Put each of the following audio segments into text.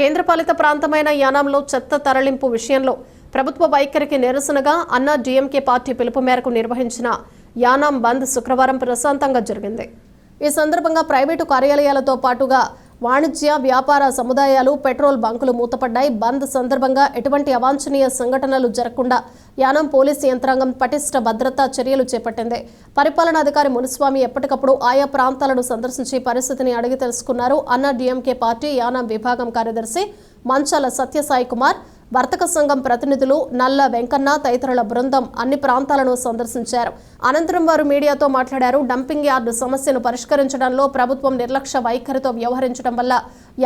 కేంద్రపాలిత ప్రాంతమైన యానాంలో చెత్త తరలింపు విషయంలో ప్రభుత్వ వైఖరికి నిరసనగా అన్నా డీఎంకే పార్టీ పిలుపు మేరకు నిర్వహించిన యానాం బంద్ శుక్రవారం ప్రశాంతంగా జరిగింది. ఈ సందర్భంగా ప్రైవేటు కార్యాలయాలతో పాటుగా వాణిజ్య వ్యాపార సముదాయాలు పెట్రోల్ బంకులు మూతపడ్డాయి. బంద్ సందర్భంగా ఎటువంటి అవాంఛనీయ సంఘటనలు జరగకుండా యానం పోలీసు యంత్రాంగం పటిష్ట భద్రతా చర్యలు చేపట్టింది. పరిపాలనాధికారి మునిస్వామి ఎప్పటికప్పుడు ఆయా ప్రాంతాలను సందర్శించి పరిస్థితిని అడిగి తెలుసుకున్నారు. అన్న డిఎంకే పార్టీ యానం విభాగం కార్యదర్శి మంచాల సత్యసాయి కుమార్ వర్తక సంఘం ప్రతినిధులు నల్ల వెంకన్న తదితరుల బృందం అన్ని ప్రాంతాలను సందర్శించారు. అనంతరం వారు మీడియాతో మాట్లాడారు. డంపింగ్ యార్డు సమస్యను పరిష్కరించడంలో ప్రభుత్వం నిర్లక్ష్య వైఖరితో వ్యవహరించడం వల్ల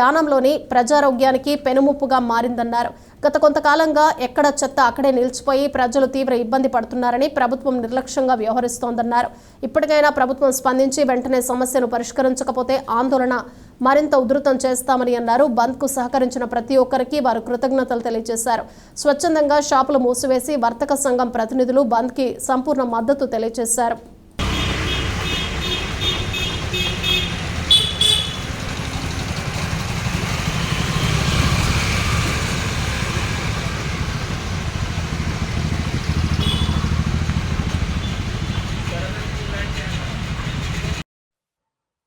యానంలోని ప్రజారోగ్యానికి పెనుముప్పుగా మారిందన్నారు. గత కొంతకాలంగా ఎక్కడ చెత్త అక్కడే నిలిచిపోయి ప్రజలు తీవ్ర ఇబ్బంది పడుతున్నారని ప్రభుత్వం నిర్లక్ష్యంగా వ్యవహరిస్తోందన్నారు. ఇప్పటికైనా ప్రభుత్వం స్పందించి వెంటనే సమస్యను పరిష్కరించకపోతే ఆందోళన మరింత ఉధృతం చేస్తామని అన్నారు. బంద్కు సహకరించిన ప్రతి ఒక్కరికి వారు కృతజ్ఞతలు తెలియజేశారు. స్వచ్ఛందంగా షాపులు మూసివేసి వర్తక సంఘం ప్రతినిధులు బంద్కి సంపూర్ణ మద్దతు తెలియజేశారు.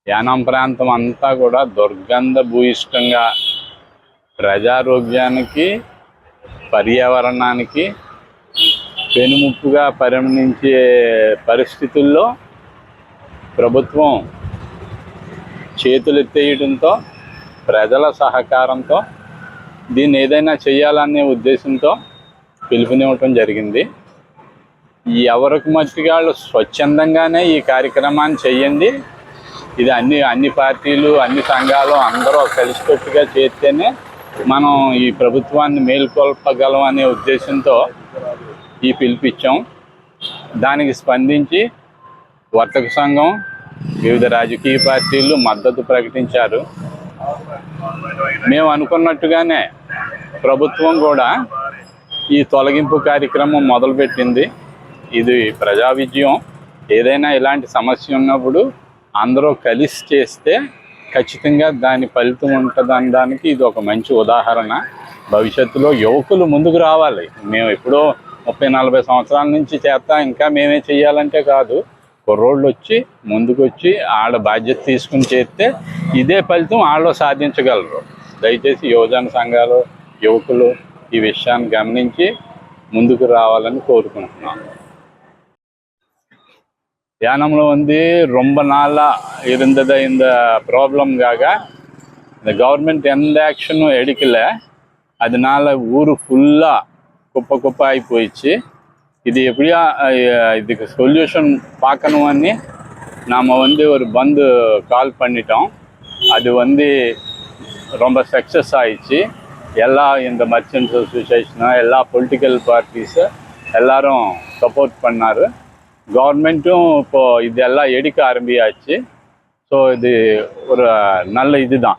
యానాం ప్రాంతం అంతా కూడా దుర్గంధ భూయిష్టంగా ప్రజారోగ్యానికి పర్యావరణానికి పెనుముప్పుగా పరిగణించే పరిస్థితుల్లో ప్రభుత్వం చేతులు ఎత్తేయడంతో ప్రజల సహకారంతో దీన్ని ఏదైనా చేయాలనే ఉద్దేశంతో పిలుపునివ్వటం జరిగింది. ఎవరికి మట్టిగా స్వచ్ఛందంగానే ఈ కార్యక్రమాన్ని చెయ్యండి ఇది అన్ని అన్ని పార్టీలు అన్ని సంఘాలు అందరూ కలిసికట్టుగా చేస్తేనే మనం ఈ ప్రభుత్వాన్ని మేల్కొల్పగలం అనే ఉద్దేశంతో ఈ పిలిపించాం. దానికి స్పందించి వర్తక సంఘం వివిధ రాజకీయ పార్టీలు మద్దతు ప్రకటించారు. మేము అనుకున్నట్టుగానే ప్రభుత్వం కూడా ఈ తొలగింపు కార్యక్రమం మొదలుపెట్టింది. ఇది ప్రజా విజయం. ఏదైనా ఇలాంటి సమస్య ఉన్నప్పుడు అందరూ కలిసి చేస్తే ఖచ్చితంగా దాని ఫలితం ఉంటుంది అనడానికి ఇది ఒక మంచి ఉదాహరణ. భవిష్యత్తులో యువకులు ముందుకు రావాలి. మేము ఎప్పుడో ముప్పై నలభై సంవత్సరాల నుంచి చేస్తా ఇంకా మేమే చేయాలంటే కాదు. కుర్రోళ్ళు వచ్చి ముందుకు వచ్చి వాళ్ళ బాధ్యత తీసుకుని చేస్తే ఇదే ఫలితం వాళ్ళు సాధించగలరు. దయచేసి యువజన సంఘాలు యువకులు ఈ విషయాన్ని గమనించి ముందుకు రావాలని కోరుకుంటున్నాను. யானம்ல வந்து ரொம்ப நாளாக இருந்தது இந்த ப்ராப்ளம்காக. இந்த கவர்மெண்ட் எந்த ஆக்ஷனும் எடுக்கலை. அதனால ஊர் ஃபுல்லாக குப்பை குப்பை ஆகி போயிடுச்சு. இது எப்படியா இதுக்கு சொல்யூஷன் பார்க்கணுமன்னு நாம் வந்து ஒரு பந்து கால் பண்ணிட்டோம். அது வந்து ரொம்ப சக்ஸஸ் ஆயிடுச்சு. எல்லா இந்த மர்ச்சன்ட்ஸ் அசோசியேஷனு எல்லா பொலிட்டிக்கல் பார்ட்டிஸு எல்லாரும் சப்போர்ட் பண்ணார். கவர்மெண்ட்டும் இப்போது இதெல்லாம் எடுக்க ஆரம்பியாச்சு. ஸோ இது ஒரு நல்ல இதுதான்.